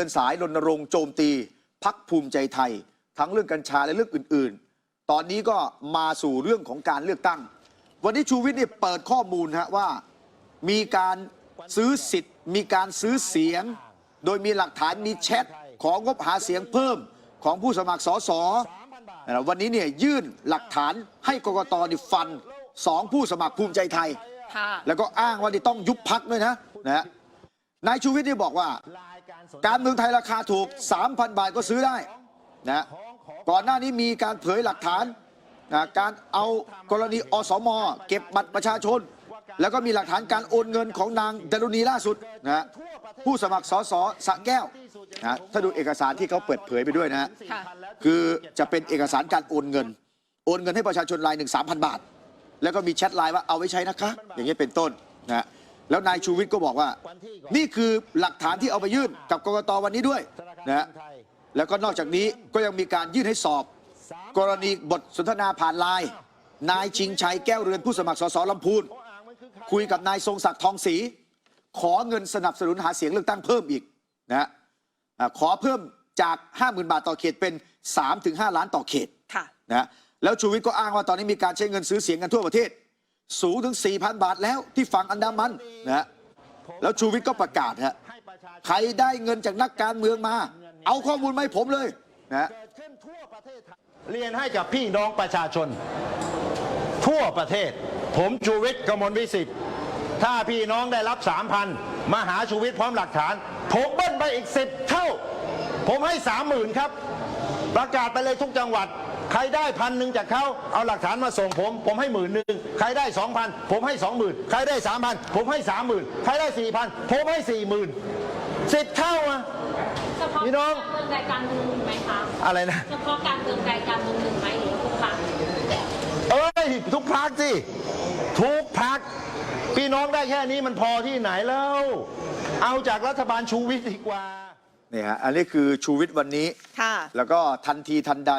เดินสายรณรงค์โจมตีพักภูมิใจไทย ทั้งเรื่องกัญชาและเรื่องอื่น ๆ ตอนนี้ก็มาสู่เรื่องของการเลือกตั้ง วันนี้ชูวิทย์เนี่ยเปิดข้อมูลฮะว่า มีการซื้อสิทธิ์ มีการซื้อเสียง โดยมีหลักฐานมีแชทของงบหาเสียงเพิ่มของผู้สมัครสสนะวันนี้เนี่ยยื่นหลักฐานให้กกตนี่ฟันสองผู้สมัครภูมิใจไทยค่ะแล้วก็อ้างว่านี่ต้องยุบพักด้วยนะนะฮะนายชูวิทย์นี่บอกว่า การเมืองไทยราคาถูก 3,000 บาทก็ซื้อได้นะก่อนหน้านี้มีการเผยหลักฐานนะการเอากรณีอสม เก็บบัตรประชาชน แล้วก็มีหลักฐานการโอนเงินของนางดารุณีล่าสุดนะฮะผู้สมัครสสสระแก้วนะถ้าดูเอกสารที่เขาเปิดเผยไปด้วยนะฮะค่ะคือจะเป็นเอกสารการโอนเงิน โอนเงินให้ประชาชนรายหนึ่งสามพันบาท แล้วก็มีแชทไลน์ว่าเอาไว้ใช้นะคะ อย่างนี้ยเป็นต้นนะฮะ แล้วนายชูวิทย์ก็บอกว่า นี่คือหลักฐานที่เอาไปยื่นกับกกตวันนี้ด้วยนะฮะแล้วก็นอกจากนี้ก็ยังมีการยื่นให้สอบ กรณีบทสนทนาผ่านไลน์นายชิงชัยแก้วเรือนผู้สมัครสสลำพูนคุยกับนายทรงศักดิ์ทองศรีขอเงินสนับสนุนหาเสียงเลือกตั้งเพิ่มอีกนะฮะอ่าขอเพิ่มจาก 50,000 บาทต่อเขตเป็น 3-5 ล้านต่อเขตค่ะนะฮะแล้วชูวิทย์ก็อ้างว่าตอนนี้มีการใช้เงินซื้อเสียงกันทั่วประเทศ สูงถึง 4,000 บาทแล้วที่ฝั่งอันดามันนะฮะแล้วชูวิทย์ก็ประกาศฮะใครได้เงินจากนักการเมืองมา เอาข้อมูลมาให้ผมเลยนะฮะเกิดขึ้นทั่วประเทศเรียนให้กับพี่น้องประชาชน ทั่วประเทศ ผมชูวิทย์กมลวิสิทธิ์ถ้าพี่น้องได้รับ3,000มาหาชูวิทย์พร้อมหลักฐาน ผมเบิ้ลไปอีก10เท่า ผมให้30,000ครับ ประกาศไปเลยทุกจังหวัด ใครได้พันหนึ่งจากเขาเอาหลักฐานมาส่งผม ผมให้หมื่นหนึ่งใครได้2,000ผมให้20,000ใครได้3,000ผมให้30,000ใครได้4,000ผมให้40,000สิบเท่าอะ เฉพาะพี่น้อง การเมืองใดการเมืองหนึ่งไหมคะอะไรนะ เฉพาะการเมืองใดการเมืองหนึ่งไหมหรือว่าทุกครั้งเอ้ยทุกพักสิทุกพักพี่น้องได้แค่นี้มันพอที่ไหนแล้ว เอาจากรัฐบาลชูวิทย์ดีกว่า นี่ฮะอันนี้คือชูวิทย์วันนี้ ค่ะ แล้วก็ทันทีทันใด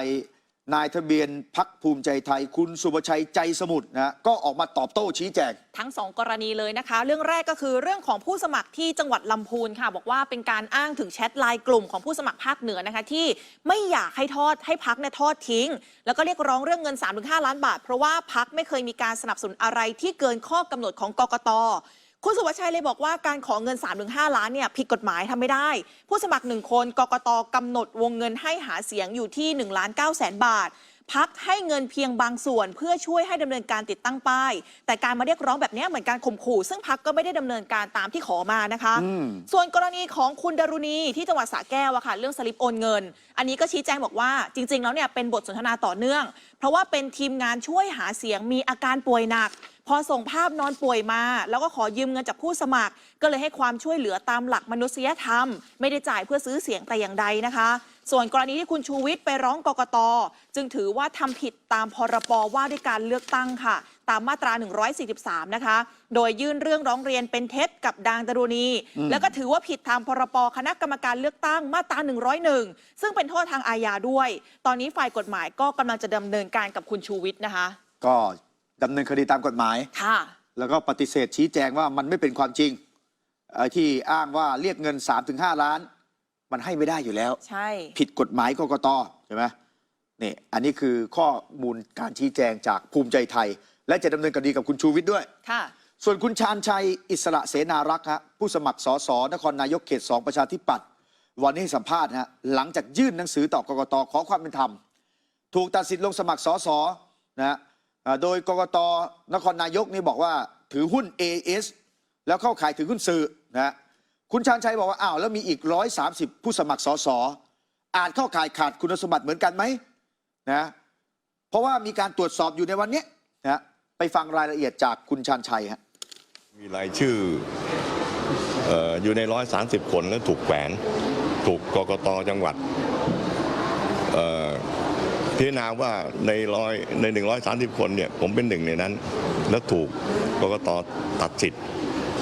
นายทะเบียนพักภูมิใจไทย คุณสุประชัยใจสมุทรนะฮะก็ออกมาตอบโต้ชี้แจง ทั้งสองกรณีเลยนะคะ เรื่องแรกก็คือเรื่องของผู้สมัครที่จังหวัดลำพูนค่ะ บอกว่าเป็นการอ้างถึงแชทไลน์กลุ่มของผู้สมัครภาคเหนือนะคะ ที่ไม่อยากให้ทอดให้พักเนี่ยทอดทิ้ง แล้วก็เรียกร้องเรื่องเงิน 3-5 ล้านบาท เพราะว่าพักไม่เคยมีการสนับสนุนอะไรที่เกินข้อกำหนดของกกต คุณสุวัชชัยเลยบอกว่าการขอเงิน 3-5 ล้านเนี่ยผิดกฎหมายทำไม่ได้ ผู้สมัครหนึ่งคนกกตกำหนดวงเงินให้หาเสียงอยู่ที่1ล้าน9แสนบาท พักให้เงินเพียงบางส่วนเพื่อช่วยให้ดำเนินการติดตั้งป้าย แต่การมาเรียกร้องแบบนี้เหมือนการข่มขู่ ซึ่งพักก็ไม่ได้ดำเนินการตามที่ขอมานะคะอืมส่วนกรณีของคุณดารุณีที่จังหวัดสระแก้วอะค่ะเรื่องสลิปโอนเงิน อันนี้ก็ชี้แจงบอกว่าจริง ๆ แล้วเนี่ยเป็นบทสนทนาต่อเนื่อง เพราะว่าเป็นทีมงานช่วยหาเสียงมีอาการป่วยหนัก พอส่งภาพนอนป่วยมา แล้วก็ขอยืมเงินจากผู้สมัคร ก็เลยให้ความช่วยเหลือตามหลักมนุษยธรรม ไม่ได้จ่ายเพื่อซื้อเสียงแต่อย่างใดนะคะ ส่วนกรณีที่คุณชูวิทย์ไปร้องกกต จึงถือว่าทำผิดตามพรบว่าด้วยการเลือกตั้งค่ะ ตามมาตรา 143 นะคะ โดยยื่นเรื่องร้องเรียนเป็นเท็จกับดางดารุณี แล้วก็ถือว่าผิดตามพรบคณะกรรมการเลือกตั้งมาตรา 101 ซึ่งเป็นโทษทางอาญาด้วย ตอนนี้ฝ่ายกฎหมายก็กำลังจะดำเนินการกับคุณชูวิทย์นะคะ ก็ ดำเนินคดีตามกฎหมาย ค่ะ แล้วก็ปฏิเสธชี้แจงว่ามันไม่เป็นความจริงเอ่อที่อ้างว่าเรียกเงิน 3-5 ล้าน มันให้ไม่ได้อยู่แล้ว ใช่ ผิดกฎหมายกกตใช่ไหมนี่อันนี้คือข้อมูลการชี้แจงจากภูมิใจไทย และจะดำเนินคดีกับคุณชูวิทย์ด้วย ค่ะ ส่วนคุณชาญชัยอิสระเสนารักษ์ฮะผู้สมัครสสนครนายกเขตสองประชาธิปัตย์วันนี้ให้สัมภาษณ์ฮะหลังจากยื่นหนังสือต่อกกตขอความเป็นธรรม ถูกตัดสิทธิ์ลงสมัครสสนะฮะอ่า โดยกกตนครนายกนี่บอกว่าถือหุ้น AS แล้วเข้าขายถือหุ้นสื่อนะคุณชาญชัยบอกว่าอ้าวแล้วมีอีก 130 ผู้สมัครสสอาจเข้าข่ายขาดคุณสมบัติเหมือนกันไหมนะเพราะว่ามีการตรวจสอบอยู่ในวันนี้นะไปฟังรายละเอียดจากคุณชาญชัยฮะมีรายชื่ออออยู่ใน 130 คนแล้วถูกแขวน ถูกกกตจังหวัดเอ่อ พิจารณาว่าในร้อยใน 130 คนเนี่ยผมเป็นหนึ่งในนั้น แล้วถูกกกตตัดสิทธิ์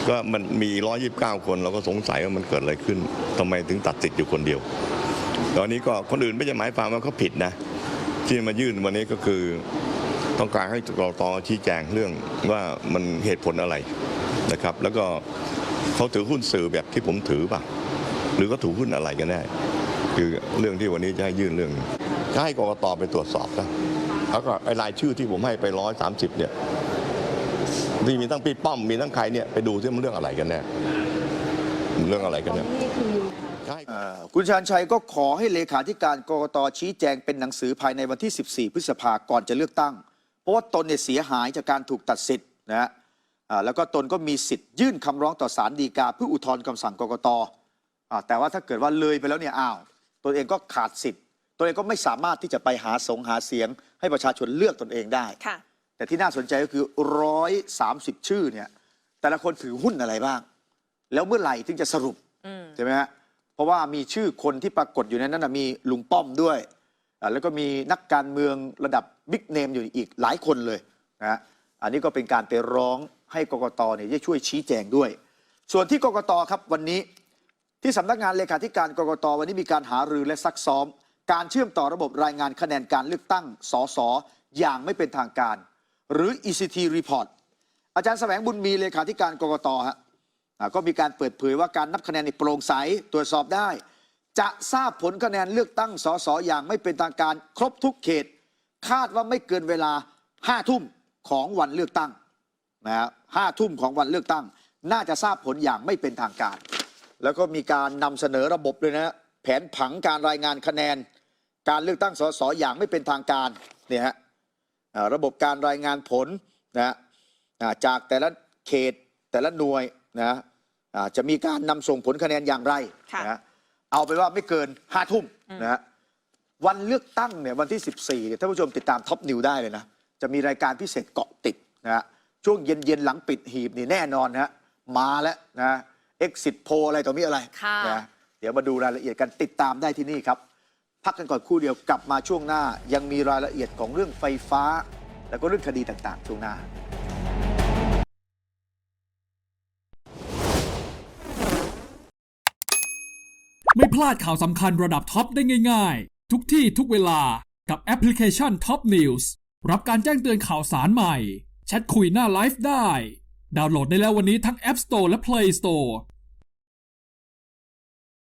ก็มันมี 129 คนเราก็สงสัยว่ามันเกิดอะไรขึ้นทำไมถึงตัดสิทธิ์อยู่คนเดียว ตอนนี้ก็คนอื่นไม่จะหมายความว่าเขาผิดนะ ที่มายื่นวันนี้ก็คือต้องการให้กรตชี้แจงเรื่องว่ามันเหตุผลอะไรนะครับ แล้วก็เขาถือหุ้นสื่อแบบที่ผมถือป่ะ หรือก็ถูกหุ้นอะไรกันแน่คือเรื่องที่วันนี้จะให้ยื่นเรื่อง ให้กกตไปตรวจสอบนะแล้วก็ไอ้รายชื่อที่ผมให้ไปร้อยสามสิบเนี่ยที่มีทั้งปีป้อมมีทั้งใครเนี่ยไปดูที่มันเรื่องอะไรกันแน่เรื่องอะไรกันเนี่ยใช่เอ่อคุณชาญชัยก็ขอให้เลขาธิการกกตชี้แจงเป็นหนังสือภายในวันที่ 14 พฤษภาก่อนจะเลือกตั้ง เพราะว่าตนเนี่ยเสียหายจากการถูกตัดสิทธิ์นะฮะอ่าแล้วก็ตนก็มีสิทธิ์ยื่นคำร้องต่อศาลฎีกาเพื่ออุทธรณ์คำสั่งกกตอ่าแต่ว่าถ้าเกิดว่าเลยไปแล้วเนี่ยอ้าวตนเองก็ขาดสิทธิ์ ตนเองก็ไม่สามารถที่จะไปหาสงหาเสียง ให้ประชาชนเลือกตนเองได้ ค่ะ แต่ที่น่าสนใจก็คือ 130 ชื่อเนี่ย แต่ละคนถือหุ้นอะไรบ้าง แล้วเมื่อไหร่ถึงจะสรุป อืม ใช่ไหมฮะ เพราะว่ามีชื่อคนที่ปรากฏอยู่ในนั้นนะมีลุงป้อมด้วยอ่าแล้วก็มีนักการเมืองระดับบิ๊กเนมอยู่อีกหลายคนเลยนะฮะ อันนี้ก็เป็นการไปร้องให้กกตเนี่ยได้ช่วยชี้แจงด้วย ส่วนที่กกตครับวันนี้ ที่สำนักงานเลขาธิการกกตวันนี้มีการหารือและซักซ้อม การเชื่อมต่อระบบรายงานคะแนนการเลือกตั้งสสอย่างไม่เป็นทางการ หรือ ECT report อาจารย์แสวงบุญมีเลขาธิการกรกตฮะก็มีการเปิดเผยว่าการนับคะแนนในโปร่งใสตรวจสอบได้ จะทราบผลคะแนนเลือกตั้งสสอย่างไม่เป็นทางการ ครบทุกเขต คาดว่าไม่เกินเวลาห้าทุ่มของวันเลือกตั้งนะฮะห้าทุ่มของวันเลือกตั้ง น่าจะทราบผลอย่างไม่เป็นทางการ แล้วก็มีการนำเสนอระบบเลยนะแผนผังการรายงานคะแนน การเลือกตั้งสสอย่างไม่เป็นทางการเนี่ยฮะอ่าระบบการรายงานผลนะฮะอ่าจากแต่ละเขตแต่ละหน่วยนะอ่าจะมีการนำส่งผลคะแนนอย่างไรค่ะนะฮะเอาไปนว่าไม่เกินห้าทุ่มนะฮะวันเลือกตั้งเนี่ยวันที่ 14เนี่ยท่านผู้ชมติดตามท็อปนิวได้เลยนะ จะมีรายการพิเศษเกาะติดนะฮะช่วงเย็นๆ หลังปิดหีบนี่แน่นอนนะฮะมาแล้วนะ exit poll อะไรต่อมีอะไรค่ะนะเดี๋ยวมาดูรายละเอียดกันติดตามได้ที่นี่ครับ พักกันก่อนคู่เดียวกลับมาช่วงหน้า ยังมีรายละเอียดของเรื่องไฟฟ้า แล้วก็เรื่องคดีต่างๆ ช่วงหน้า ไม่พลาดข่าวสำคัญระดับท็อปได้ง่าย ๆ ทุกที่ทุกเวลากับแอปพลิเคชัน Top News รับการแจ้งเตือนข่าวสารใหม่ แชทคุยหน้าไลฟ์ได้ ดาวน์โหลดได้แล้ววันนี้ทั้ง App Store และ Play Store